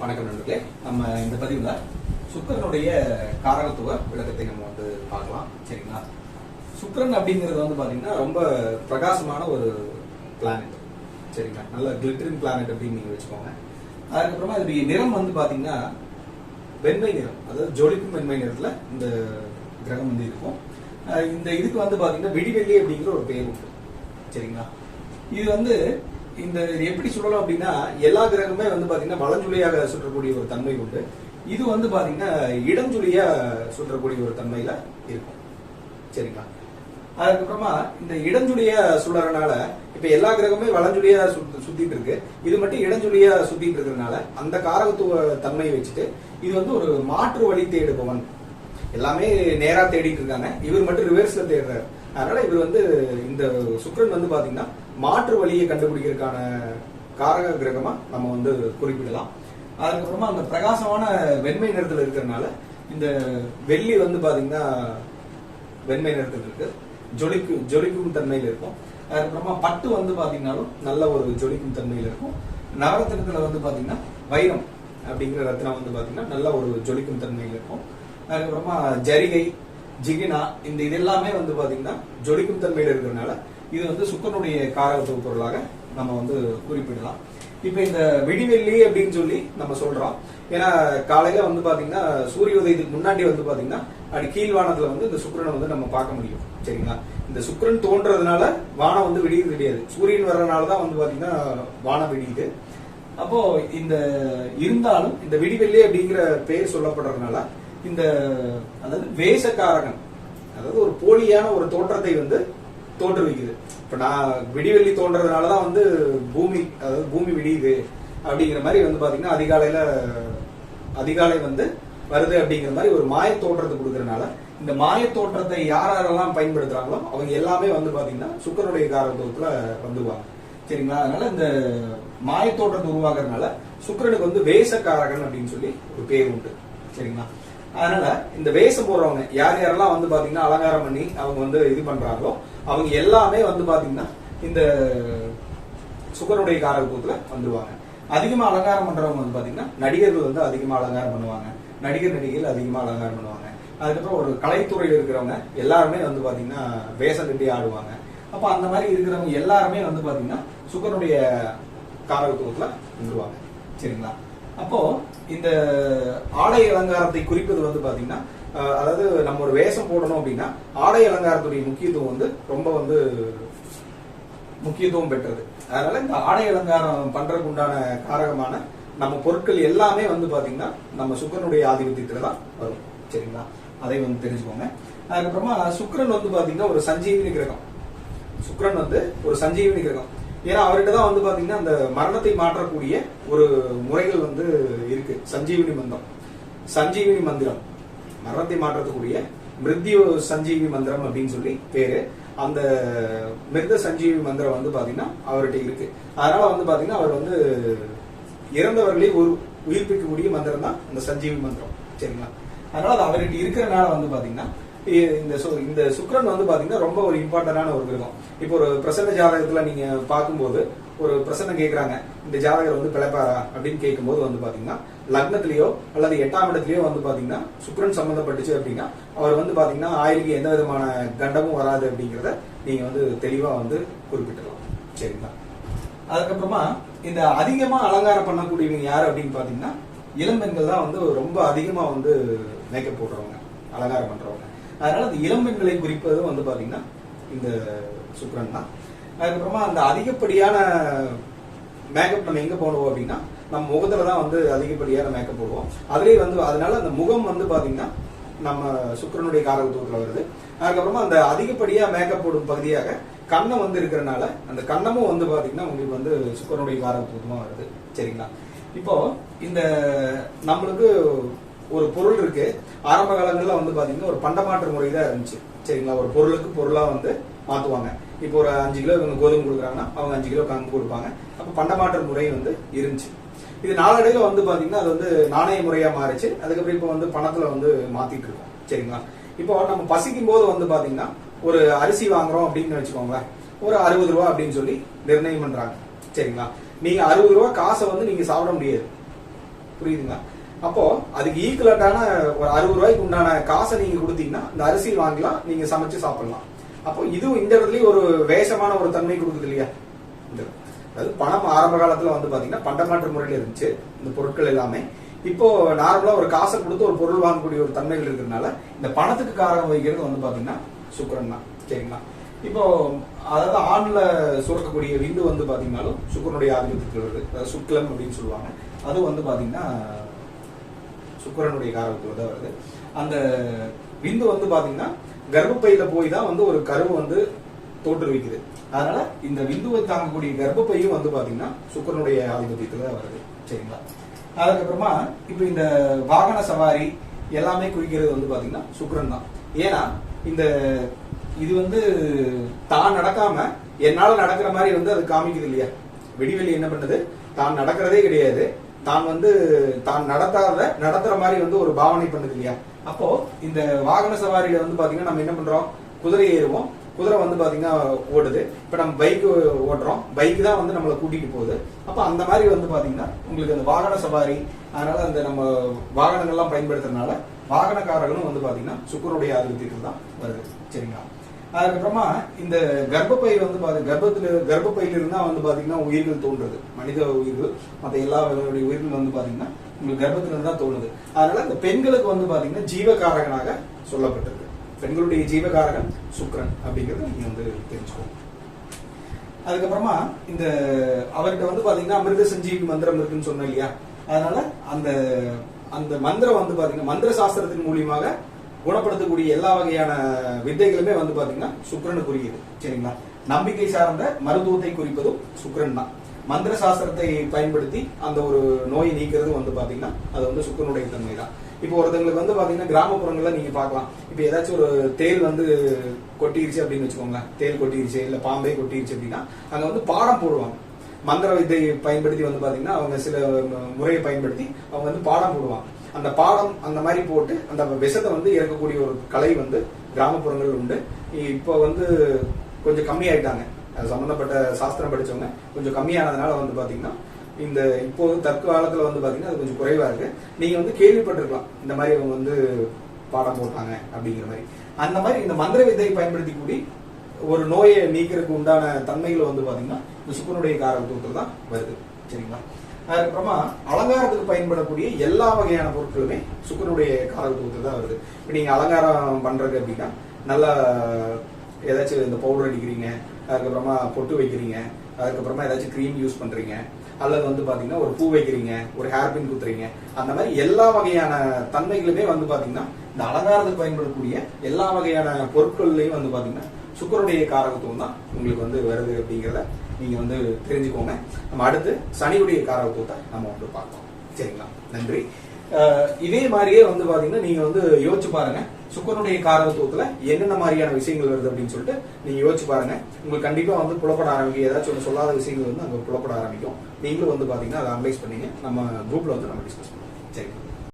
வணக்கம் நண்பர்களே. நம்ம இந்த பதிவுல சுக்கரனுடைய காரகத்துவ விளக்கத்தை நம்ம வந்து பார்க்கலாம். சரிங்களா? சுக்கரன் அப்படிங்கிறது வந்து பாத்தீங்கன்னா ரொம்ப பிரகாசமான ஒரு பிளானட் சரிங்களா? நல்ல கிளிட்டரிங் பிளானட் அப்படின்னு நீங்க வச்சுக்கோங்க. அதுக்கப்புறமா இது நிறம் வந்து பாத்தீங்கன்னா வெண்மை நிறம். அதாவது ஜொலிக்கும் வெண்மை நிறத்துல இந்த கிரகம் வந்து இருக்கும். இந்த இதுக்கு வந்து பாத்தீங்கன்னா விடிவெள்ளி அப்படிங்கிற ஒரு பேர் உண்டு. சரிங்களா? இது வந்து இந்த இது எப்படி சொல்லலாம் அப்படின்னா எல்லா கிரகமே வந்து பாத்தீங்கன்னா வளஞ்சுழியாக சுற்றக்கூடிய ஒரு தன்மை உண்டு. இது வந்து பாத்தீங்கன்னா இடஞ்சுழியா சுற்றக்கூடிய ஒரு தன்மையில இருக்கும். சரிங்களா? அதுக்கப்புறமா இந்த இடஞ்சுழியா சுழறனால இப்ப எல்லா கிரகமே வளஞ்சுழியா சுத்திட்டு இருக்கு. இது மட்டும் இடஞ்சுழியா சுத்திட்டு இருக்கிறதுனால அந்த காரகத்துவ தன்மையை வச்சுட்டு இது வந்து ஒரு மாற்று வழி தேடுபவன். எல்லாமே நேரா தேடிட்டு இருக்காங்க. இவர் மட்டும் ரிவர்ஸ்ல தேடுறாரு. அதனால இவர் வந்து இந்த சுக்கிரன் வந்து பாத்தீங்கன்னா மாற்று வழியை கண்டுபிடிக்கிறதுக்கான காரக கிரகமா நம்ம வந்து குறிப்பிடலாம். அதுக்கப்புறமா அந்த பிரகாசமான வெண்மை நிறத்தில் இருக்கிறதுனால இந்த வெள்ளி வந்து பாத்தீங்கன்னா வெண்மை நிறத்தில் இருக்கு. ஜொலிக்கு ஜொலிக்கும் தன்மையில் இருக்கும். அதுக்கப்புறமா பட்டு வந்து பாத்தீங்கன்னாலும் நல்ல ஒரு ஜொலிக்கும் தன்மையில இருக்கும். நவரத்தினத்துல வந்து பாத்தீங்கன்னா வைரம் அப்படிங்கிற ரத்னம் வந்து பாத்தீங்கன்னா நல்ல ஒரு ஜொலிக்கும் தன்மையில் இருக்கும். அதுக்கப்புறமா ஜரிகை ஜிகினா இந்த இது எல்லாமே வந்து பாத்தீங்கன்னா ஜொலிக்கும் தன்மையில் இருக்கிறதுனால இது வந்து சுக்கரனுடைய காரகத்துவ பொருளாக நம்ம வந்து குறிப்பிடலாம். இப்போ இந்த வெடிவெள்ளி அப்படின்னு சொல்லி நம்ம சொல்றோம். ஏன்னா காலையில வந்து பாத்தீங்கன்னா சூரிய உதயத்துக்கு முன்னாடி வந்து பாத்தீங்கன்னா அப்படி கீழ்வானத்துல வந்து இந்த சுக்கிரனை வந்து நம்ம பார்க்க முடியும். சரிங்களா? இந்த சுக்கிரன் தோன்றதுனால வானம் வந்து விடியுது கிடையாது. சூரியன் வர்றதுனால தான் வந்து பாத்தீங்கன்னா வானம் விடியுது. அப்போ இந்த இருந்தாலும் இந்த விடிவெள்ளி அப்படிங்கிற பெயர் சொல்லப்படுறதுனால இந்த அதாவது வேஷக்காரகன் அதாவது ஒரு போலியான ஒரு தோற்றத்தை வந்து தோற்றுவிக்குது இப்போ நான் விடிவெள்ளி தோன்றதுனாலதான் வந்து பூமி அதாவது பூமி விடியுது அப்படிங்கிற மாதிரி வந்து பார்த்தீங்கன்னா அதிகாலையில் அதிகாலை வந்து வருது அப்படிங்கிற மாதிரி ஒரு மாய தோற்றத்தை கொடுக்கறனால இந்த மாய தோற்றத்தை யார் யாரெல்லாம் பயன்படுத்துறாங்களோ அவங்க எல்லாமே வந்து பார்த்தீங்கன்னா சுக்கரனுடைய காரத்துவத்தில் வந்துவாங்க சரிங்களா? அதனால இந்த மாய தோற்றத்தை உருவாக்குறதுனால சுக்கிரனுக்கு வந்து வேஷக்காரகன் அப்படின்னு சொல்லி ஒரு பேர் உண்டு. சரிங்களா? அதனால இந்த வேஷம் போடுறவங்க யார் யாரெல்லாம் வந்து பாத்தீங்கன்னா அலங்காரம் பண்ணி அவங்க வந்து இது பண்றாங்களோ அவங்க எல்லாமே வந்து பாத்தீங்கன்னா இந்த சுக்கரனுடைய காரகத்துவத்துல வந்துருவாங்க. அதிகமா அலங்காரம் பண்றவங்க வந்து பாத்தீங்கன்னா நடிகர்கள் வந்து அதிகமா அலங்காரம் பண்ணுவாங்க. நடிகர் நடிகைகள் அதிகமா அலங்காரம் பண்ணுவாங்க. அதுக்கப்புறம் ஒரு கலைத்துறையில் இருக்கிறவங்க எல்லாருமே வந்து பாத்தீங்கன்னா வேஷம் கட்டி ஆடுவாங்க. அப்ப அந்த மாதிரி இருக்கிறவங்க எல்லாருமே வந்து பாத்தீங்கன்னா சுக்கரனுடைய காரகத்துவத்துல வந்துருவாங்க. சரிங்களா? அப்போ இந்த ஆடை அலங்காரத்தை குறிப்பது வந்து பாத்தீங்கன்னா அதாவது நம்ம ஒரு வேஷம் போடணும் அப்படின்னா ஆடை அலங்காரத்துடைய முக்கியத்துவம் வந்து ரொம்ப வந்து முக்கியத்துவம் பெற்றது. அதனால இந்த ஆடை அலங்காரம் பண்றதுக்கு உண்டான காரகமான நம்ம பொருட்கள் எல்லாமே வந்து பாத்தீங்கன்னா நம்ம சுக்கரனுடைய ஆதிபத்தியத்துல தான் வரும். சரிங்களா? அதை வந்து தெரிஞ்சுக்கோங்க. அதுக்கப்புறமா சுக்கிரன் வந்து பாத்தீங்கன்னா ஒரு சஞ்சீவினி கிரகம். சுக்கரன் வந்து ஒரு சஞ்சீவினி கிரகம். ஏன்னா அவர்கிட்ட தான் வந்து பாத்தீங்கன்னா அந்த மரணத்தை மாற்றக்கூடிய ஒரு முறைகள் வந்து இருக்கு. சஞ்சீவினி மந்திரம் சஞ்சீவினி மந்திரம். மரணத்தை மாற்றக்கூடிய மிருத்யு சஞ்சீவி மந்திரம் அப்படின்னு சொல்லி பேரு. அந்த மிருத சஞ்சீவி மந்திரம் வந்து பாத்தீங்கன்னா அவர்கிட்ட இருக்கு. அதனால வந்து பாத்தீங்கன்னா அவர் வந்து இறந்தவர்களே ஒரு உயிர்ப்பிக்கக்கூடிய மந்திரம் தான் இந்த சஞ்சீவி மந்திரம். சரிங்களா? அதனால அது அவர்கிட்ட இருக்கிறனால வந்து பாத்தீங்கன்னா இந்த சு- இந்த சுக்கரன் வந்து பாத்தீங்கன்னா ரொம்ப ஒரு இம்பார்ட்டன்டான ஒரு கிரகம். இப்போ ஒரு பிரசன்ன ஜாதகத்துல நீங்க பார்க்கும்போது ஒரு பிரசன்னம் கேக்குறாங்க. இந்த ஜாதகர் வந்து பிழைப்பாரா அப்படின்னு கேட்கும்போது வந்து பாத்தீங்கன்னா லக்னத்திலேயோ அல்லது எட்டாம் இடத்துலயோ வந்து பாத்தீங்கன்னா சுக்கிரன் சம்பந்தப்பட்டுச்சு அப்படின்னா அவர் வந்து பாத்தீங்கன்னா ஆயிலுக்கு எந்த விதமான கண்டமும் வராது அப்படிங்கறத நீங்க வந்து தெளிவா வந்து குறிப்பிட்டுலாம் சரிங்களா? அதுக்கப்புறமா இந்த அதிகமா அலங்காரம் பண்ணக்கூடியவங்க யார் அப்படின்னு பாத்தீங்கன்னா இளம்பெண்கள் தான் வந்து ரொம்ப அதிகமா வந்து மேக்கப் போடுறவங்க அலங்காரம் பண்றவங்க. அதனால அந்த இளம்பெண்களை குறிப்பதும் வந்து பாத்தீங்கன்னா இந்த சுக்ரன் தான். அதுக்கப்புறமா அந்த அதிகப்படியான மேக்கப் நம்ம எங்க போடுவோம் அப்படின்னா நம்ம முகத்துல தான் வந்து அதிகப்படியான மேக்கப் போடுவோம். அதுலேயே வந்து அதனால அந்த முகம் வந்து பார்த்தீங்கன்னா நம்ம சுக்கரனுடைய காரகத்துவத்தில் வருது. அதுக்கப்புறமா அந்த அதிகப்படியாக மேக்கப் போடும் பகுதியாக கண்ணம் வந்து இருக்கிறனால அந்த கண்ணமும் வந்து பார்த்தீங்கன்னா உங்களுக்கு வந்து சுக்கரனுடைய காரகத்துவமாக வருது. சரிங்களா? இப்போ இந்த நம்மளுக்கு ஒரு பொருள் இருக்கு. ஆரம்ப காலங்களில் வந்து பார்த்தீங்கன்னா ஒரு பண்டமாற்று முறை தான் இருந்துச்சு. சரிங்களா? ஒரு பொருளுக்கு பொருளாக வந்து மாற்றுவாங்க இப்போ ஒரு அஞ்சு கிலோ இவங்க கோதுமை கொடுக்குறாங்கன்னா அவங்க அஞ்சு கிலோ கங்கு கொடுப்பாங்க. அப்போ பண்டமாற்ற முறை வந்து இருந்துச்சு. இது நாளடைவில் வந்து பார்த்தீங்கன்னா அது வந்து நாணய முறையாக மாறிச்சு. அதுக்கப்புறம் இப்போ வந்து பணத்தில் வந்து மாற்றிட்டு இருக்கோம். சரிங்களா? இப்போ நம்ம பசிக்கும் போது வந்து பார்த்தீங்கன்னா ஒரு அரிசி வாங்குறோம் அப்படின்னு வச்சுக்கோங்களேன். ஒரு அறுபது ரூபா அப்படின்னு சொல்லி நிர்ணயம் பண்ணுறாங்க சரிங்களா? நீங்க அறுபது ரூபா காசை வந்து நீங்க சாப்பிட முடியாது. புரியுதுங்களா? அப்போ அதுக்கு ஈக்குவலண்டான ஒரு அறுபது ரூபாய்க்கு உண்டான காசை நீங்க கொடுத்தீங்கன்னா இந்த அரிசி வாங்கலாம் நீங்க சமைச்சு சாப்பிடலாம். அப்போ இதுவும் இந்த இடத்துலயும் ஒரு வேஷமான ஒரு தன்மை கொடுக்குது இல்லையா? இந்த அதாவது பணம் ஆரம்ப காலத்துல வந்து பாத்தீங்கன்னா பண்டமாற்று முறையில இருந்துச்சு இந்த பொருட்கள் எல்லாமே. இப்போ நார்மலா ஒரு காசை கொடுத்து ஒரு பொருள் வாங்கக்கூடிய ஒரு தன்மைகள் இருக்கிறதுனால இந்த பணத்துக்கு காரணம் வகிக்கிறது வந்து பாத்தீங்கன்னா சுக்கரன் தான். சரிங்களா? இப்போ அதாவது ஆண்ல சுரக்கக்கூடிய விந்து வந்து பாத்தீங்கன்னாலும் சுக்கரனுடைய ஆதிபத்தியத்தில் வருது. அதாவது சுக்லம் அப்படின்னு சொல்லுவாங்க. அது வந்து பாத்தீங்கன்னா சுக்கரனுடைய காரகத்துல தான் வருது. அந்த விந்து வந்து பாத்தீங்கன்னா கர்ப்பப்பையில போய் தான் வந்து ஒரு கருவு வந்து தோற்றுவிக்குது. அதனால இந்த விந்துவை தாங்கக்கூடிய கர்ப்பப்பையும் வந்து பாத்தீங்கன்னா சுக்கிரனுடைய ஆதிபத்தியத்துல தான் வருது. சரிங்களா? அதுக்கப்புறமா இப்போ இந்த வாகன சவாரி எல்லாமே குறிக்கிறது வந்து பாத்தீங்கன்னா சுக்கரன் தான். ஏன்னா இந்த இது வந்து தான் நடக்காம என்னால நடக்கிற மாதிரி வந்து அது காமிக்குது இல்லையா? வெடிவெளி என்ன பண்ணுது? தான் நடக்கிறதே கிடையாது. தான் வந்து தான் நடத்தாத நடத்துற மாதிரி வந்து ஒரு பாவனை பண்ணுது இல்லையா? அப்போ இந்த வாகன சவாரியில வந்து பாத்தீங்கன்னா நம்ம என்ன பண்றோம்? குதிரை ஏறுவோம். குதிரை வந்து பாத்தீங்கன்னா ஓடுது. இப்ப நம்ம பைக் ஓட்டுறோம். பைக் தான் வந்து நம்மளை கூட்டிட்டு போகுது. அப்ப அந்த மாதிரி வந்து பாத்தீங்கன்னா உங்களுக்கு அந்த வாகன சவாரி அதனால அந்த நம்ம வாகனங்கள்லாம் பயன்படுத்துறதுனால வாகனக்காரர்களும் வந்து பாத்தீங்கன்னா சுக்கரனுடைய ஆதிபத்தியத்தில் தான் வருது. சரிங்களா? அதுக்கப்புறமா இந்த கர்ப்பப்பை வந்து பாத்து கர்ப்பத்துல கர்ப்பப்பையில இருந்தா வந்து பாத்தீங்கன்னா உயிர்கள் தோன்றுறது. மனித உயிர்கள் மற்ற எல்லா வகையுடைய உயிர்கள் வந்து பாத்தீங்கன்னா உங்களுக்கு கர்ப்பத்துல தான் தோணுது. அதனால இந்த பெண்களுக்கு வந்து பாத்தீங்கன்னா ஜீவகாரகனாக சொல்லப்பட்டிருக்கு. பெண்களுடைய ஜீவகாரகன் சுக்ரன் அப்படிங்கறத நீங்க வந்து தெரிஞ்சுக்கோங்க. அதுக்கப்புறமா இந்த அவர்கிட்ட வந்து பாத்தீங்கன்னா அமிர்த சஞ்சீவி மந்திரம் இருக்குன்னு சொன்னேன் இல்லையா? அதனால அந்த அந்த மந்திரம் வந்து பாத்தீங்கன்னா மந்திர சாஸ்திரத்தின் மூலியமாக குணப்படுத்தக்கூடிய எல்லா வகையான வித்தைகளுமே வந்து பாத்தீங்கன்னா சுக்கரனுக்குரியது சரிங்களா? நம்பிக்கை சார்ந்த மருத்துவத்தை குறிப்பதும் சுக்கரன் தான். மந்திர சாஸ்திரத்தை பயன்படுத்தி அந்த ஒரு நோயை நீக்கிறது வந்து பாத்தீங்கன்னா அது வந்து சுக்கிரனுடைய தன்மை தான். இப்போ ஒருத்தங்களுக்கு வந்து பாத்தீங்கன்னா கிராமப்புறங்கள்ல நீங்க பார்க்கலாம். இப்போ ஏதாச்சும் ஒரு தேல் வந்து கொட்டிருச்சு அப்படின்னு வச்சுக்கோங்களேன். தேல் கொட்டிருச்சு இல்ல பாம்பே கொட்டிருச்சு அப்படின்னா அங்க வந்து பாடம் போடுவாங்க. மந்திர வித்தை பயன்படுத்தி வந்து பாத்தீங்கன்னா அவங்க சில முறையை பயன்படுத்தி அவங்க வந்து பாடம் போடுவாங்க. அந்த பாடம் அந்த மாதிரி போட்டு அந்த விஷத்தை வந்து இறக்கக்கூடிய ஒரு கலை வந்து கிராமப்புறங்கள் உண்டு. இப்போ வந்து கொஞ்சம் கம்மியாயிட்டாங்க. அது சம்பந்தப்பட்ட சாஸ்திரம் படிச்சவங்க கொஞ்சம் கம்மியானதுனால வந்து பார்த்தீங்கன்னா இந்த இப்போது தற்காலத்தில் வந்து பார்த்தீங்கன்னா அது கொஞ்சம் குறைவாக இருக்குது நீங்கள் வந்து கேள்விப்பட்டிருக்கலாம் இந்த மாதிரி அவங்க வந்து பாடம் போட்டாங்க அப்படிங்கிற மாதிரி. அந்த மாதிரி இந்த மந்திர வித்தையை பயன்படுத்தி கூடி ஒரு நோயை நீக்கிறதுக்கு உண்டான தன்மைகள் வந்து பார்த்தீங்கன்னா இந்த சுக்கரனுடைய காரகத்துவத்தில் தான் வருது. சரிங்களா? அதுக்கப்புறமா அலங்காரத்துக்கு பயன்படக்கூடிய எல்லா வகையான பொருட்களுமே சுக்கரனுடைய காரகத்துவத்தில் தான் வருது. இப்போ நீங்கள் அலங்காரம் பண்ணுறது அப்படின்னா நல்லா ஏதாச்சும் இந்த பவுடர் அடிக்கிறீங்க அதுக்கப்புறமா பொட்டு வைக்கிறீங்க அதுக்கப்புறமா ஏதாச்சும் க்ரீம் யூஸ் பண்ணுறீங்க அல்லது வந்து பார்த்தீங்கன்னா ஒரு பூ வைக்கிறீங்க ஒரு ஹேர் பின் குத்துறீங்க அந்த மாதிரி எல்லா வகையான தன்மைகளுமே வந்து பார்த்தீங்கன்னா இந்த அலங்காரத்துக்கு பயன்படக்கூடிய எல்லா வகையான பொருட்கள்லையும் வந்து பார்த்தீங்கன்னா சுக்கரனுடைய காரகத்துவம் தான் உங்களுக்கு வந்து வருது அப்படிங்கிறத நீங்கள் வந்து தெரிஞ்சுக்கோங்க. நம்ம அடுத்து சனியுடைய காரகத்துவத்தை நம்ம வந்து பார்ப்போம். சரிங்களா? நன்றி. இதே மாதிரியே வந்து பாத்தீங்கன்னா நீங்க வந்து யோசிச்சு பாருங்க. சுக்கரனுடைய காரகத்துவத்துல என்னென்ன மாதிரியான விஷயங்கள் வருது அப்படின்னு சொல்லிட்டு நீங்க யோசிச்சு பாருங்க. உங்களுக்கு கண்டிப்பா வந்து புலப்பட ஆரம்பிக்கும். ஏதாச்சும் ஒன்று சொல்லாத விஷயங்கள் வந்து அங்கே புலப்பட ஆரம்பிக்கும். நீங்களும் வந்து பாத்தீங்கன்னா அதை அனலைஸ் பண்ணீங்க. நம்ம குரூப்ல வந்து நம்ம டிஸ்கஸ் பண்ணுவோம். சரிங்களா?